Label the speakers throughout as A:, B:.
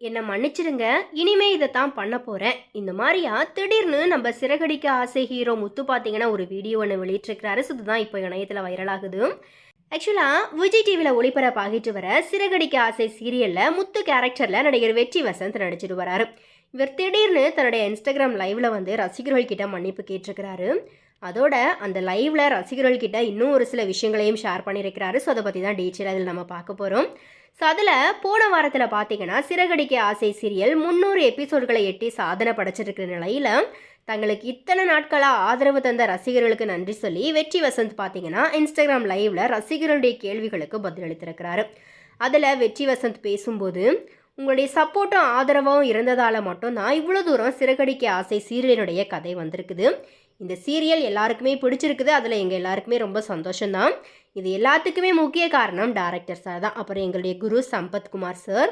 A: என்னை மன்னிச்சிடுங்க இனிமே இதை தான் பண்ண போகிறேன் இந்த மாதிரியா திடீர்னு நம்ம சிறகடிக்க ஆசை ஹீரோ முத்து பார்த்தீங்கன்னா ஒரு வீடியோ ஒன்று வெளியிட்டிருக்கிறாரு. ஸோ இதுதான் இப்போ இணையத்தில் வைரலாகுது ஆக்சுவலாக விஜய் டிவியில் ஒளிபரப்பாகிட்டு வர சிறகடிக்க ஆசை சீரியலில் முத்து கேரக்டரில் நடிகர் வெற்றி வசந்த் நடிச்சிட்டு வராரு. இவர் திடீர்னு தன்னுடைய இன்ஸ்டாகிராம் லைவ்ல வந்து ரசிகர்கள் கிட்ட மன்னிப்பு கேட்டிருக்கிறாரு. அதோட அந்த லைவ்ல ரசிகர்கள் கிட்ட இன்னும் ஒரு சில விஷயங்களையும் ஷேர் பண்ணியிருக்கிறாரு. ஸோ அதை பற்றி தான் டீச்சர் அதில் நம்ம பார்க்க போகிறோம் ஸோ அதில் போன வாரத்தில் பார்த்தீங்கன்னா சிறகடிக்க ஆசை சீரியல் முந்நூறு எபிசோடுகளை எட்டி சாதனை படைச்சிருக்கிற நிலையில் தங்களுக்கு இத்தனை நாட்களாக ஆதரவு தந்த ரசிகர்களுக்கு நன்றி சொல்லி வெற்றி வசந்த் பார்த்தீங்கன்னா இன்ஸ்டாகிராம் லைவ்ல ரசிகர்களுடைய கேள்விகளுக்கு பதிலளித்திருக்கிறாரு. அதில் வெற்றி வசந்த் பேசும்போது உங்களுடைய சப்போர்ட்டும் ஆதரவும் இருந்ததால் மட்டும்தான் இவ்வளோ தூரம் சிறகடிக்க ஆசை சீரியலினுடைய கதை வந்திருக்குது. இந்த சீரியல் எல்லாருக்குமே பிடிச்சிருக்குது. அதில் எங்கள் எல்லாருக்குமே ரொம்ப சந்தோஷம்தான். இது எல்லாத்துக்குமே முக்கிய காரணம் டேரக்டர் சார் தான். அப்புறம் எங்களுடைய குரு சம்பத்குமார் சார்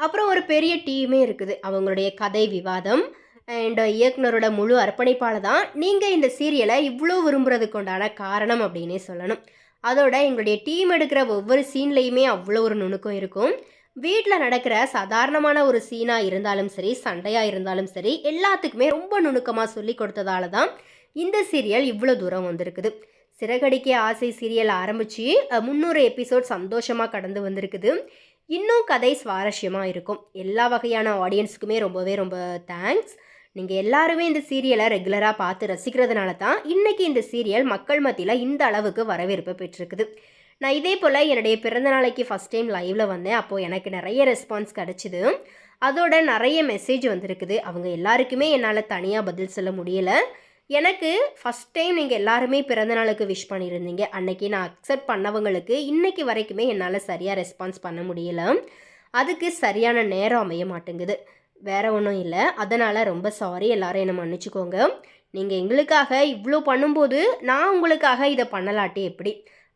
A: அப்புறம் ஒரு பெரிய டீமே இருக்குது. அவங்களுடைய கதை விவாதம். அண்ட் இயக்குனரோட முழு அர்ப்பணிப்பால் தான் நீங்கள் இந்த சீரியலை இவ்வளோ விரும்புறதுக்கு உண்டான காரணம் அப்படின்னே சொல்லணும். அதோட எங்களுடைய டீம் எடுக்கிற ஒவ்வொரு சீன்லேயுமே அவ்வளோ ஒரு நுணுக்கம் இருக்கும். வீட்டில் நடக்கிற சாதாரணமான ஒரு சீனாக இருந்தாலும் சரி சண்டையாக இருந்தாலும் சரி எல்லாத்துக்குமே ரொம்ப நுணுக்கமாக சொல்லி கொடுத்ததால தான் இந்த சீரியல் இவ்வளோ தூரம் வந்திருக்குது. சிறகடிக்க ஆசை சீரியல் ஆரம்பித்து முந்நூறு எபிசோட் சந்தோஷமாக கடந்து வந்திருக்குது. இன்னும் கதை சுவாரஸ்யமாக இருக்கும். எல்லா வகையான ஆடியன்ஸுக்குமே ரொம்பவே ரொம்ப தேங்க்ஸ். நீங்கள் எல்லாருமே இந்த சீரியலை ரெகுலராக பார்த்து ரசிக்கிறதுனால தான் இன்றைக்கி இந்த சீரியல் மக்கள் மத்தியில் இந்த அளவுக்கு வரவேற்பு பெற்றிருக்குது. நான் இதே போல் என்னுடைய பிறந்த நாளைக்கு ஃபஸ்ட் டைம் லைவில் வந்தேன். அப்போது எனக்கு நிறைய ரெஸ்பான்ஸ் கிடச்சிது. அதோட நிறைய மெசேஜ் வந்திருக்குது. அவங்க எல்லாருக்குமே என்னால் தனியாக பதில் சொல்ல முடியலை. எனக்கு ஃபஸ்ட் டைம் நீங்கள் எல்லாருமே பிறந்த நாளுக்கு விஷ் பண்ணியிருந்தீங்க. அன்னைக்கு நான் அக்செப்ட் பண்ணவங்களுக்கு இன்றைக்கி வரைக்குமே என்னால் சரியாக ரெஸ்பான்ஸ் பண்ண முடியல. அதுக்கு சரியான நேரம் அமைய மாட்டேங்குது. வேறு ஒன்றும் இல்லை. அதனால் ரொம்ப சாரி எல்லாரும் என்னை மன்னிச்சுக்கோங்க. நீங்கள் எங்களுக்காக இவ்வளோ பண்ணும்போது நான் உங்களுக்காக இதை பண்ணலாட்டி எப்படி?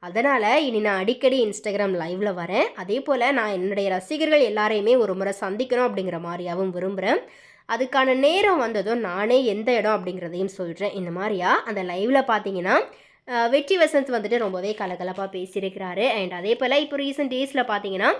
A: அதனால் இனி நான் அடிக்கடி இன்ஸ்டாகிராம் லைவில் வரேன். அதே போல் நான் என்னுடைய ரசிகர்கள் எல்லாரையுமே ஒரு முறை சந்திக்கணும் அப்படிங்கிற மாதிரியாகவும் விரும்புகிறேன் அதுக்கான நேரம் வந்ததும் நானே எந்த இடம் அப்படிங்கிறதையும் சொல்கிறேன் இந்த மாதிரியா? அந்த லைவில் பார்த்தீங்கன்னா வெற்றி வசந்த் வந்துட்டு ரொம்பவே கலகலப்பாக பேசியிருக்கிறாரு. அண்ட் அதே போல் இப்போ ரீசெண்ட் டேஸில் பார்த்தீங்கன்னா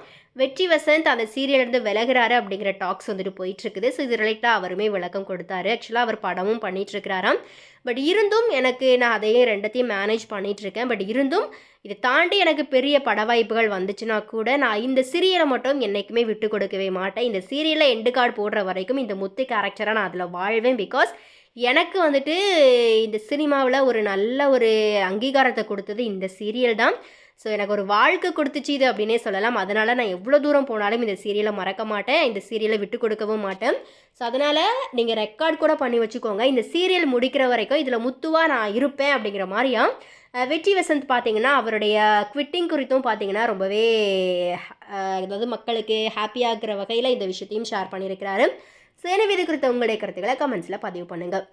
A: வெற்றி வசந்த் அந்த சீரியல்லேருந்து விலகிறாரு அப்படிங்கிற டாக்ஸ் வந்துட்டு போயிட்டுருக்குது. ஸோ இது ரிலேட்டாக அவருமே விளக்கம் கொடுத்தாரு. ஆக்சுவலாக அவர் படமும் பண்ணிகிட்ருக்கிறாராம் பட் இருந்தும் எனக்கு நான் அதையும் ரெண்டத்தையும் மேனேஜ் பண்ணிகிட்ருக்கேன் இருக்கேன் பட் இருந்தும் இதை தாண்டி எனக்கு பெரிய பட வாய்ப்புகள் வந்துச்சுன்னா கூட நான் இந்த சீரியலை மட்டும் என்றைக்குமே விட்டு கொடுக்கவே மாட்டேன். இந்த சீரியலை எண்டு கார்டு போடுற வரைக்கும் இந்த முத்து கேரக்டராக நான் அதில் வாழ்வேன் பிகாஸ் எனக்கு வந்துட்டு இந்த சினிமாவில் ஒரு நல்ல ஒரு அங்கீகாரத்தை கொடுத்தது இந்த சீரியல் தான். ஸோ எனக்கு ஒரு வாழ்க்கை கொடுத்துச்சு இது அப்படின்னே சொல்லலாம். அதனால் நான் எவ்வளோ தூரம் போனாலும் இந்த சீரியலை மறக்க மாட்டேன். இந்த சீரியலை விட்டு கொடுக்கவும் மாட்டேன். ஸோ அதனால் நீங்கள் ரெக்கார்ட் கூட பண்ணி வச்சுக்கோங்க. இந்த சீரியல் முடிக்கிற வரைக்கும் இதில் முத்துவாக நான் இருப்பேன் அப்படிங்கிற மாதிரியா? வெற்றி வசந்த் பார்த்தீங்கன்னா அவருடைய குவிட்டிங் குறித்தும் பார்த்தீங்கன்னா ரொம்பவே அதாவது மக்களுக்கு ஹாப்பியாகிற வகையில் இந்த விஷயத்தையும் ஷேர் பண்ணியிருக்கிறாரு. ஸோ இது குறித்த உங்களுடைய கருத்துக்களை கமெண்ட்ஸில் பதிவு பண்ணுங்கள்.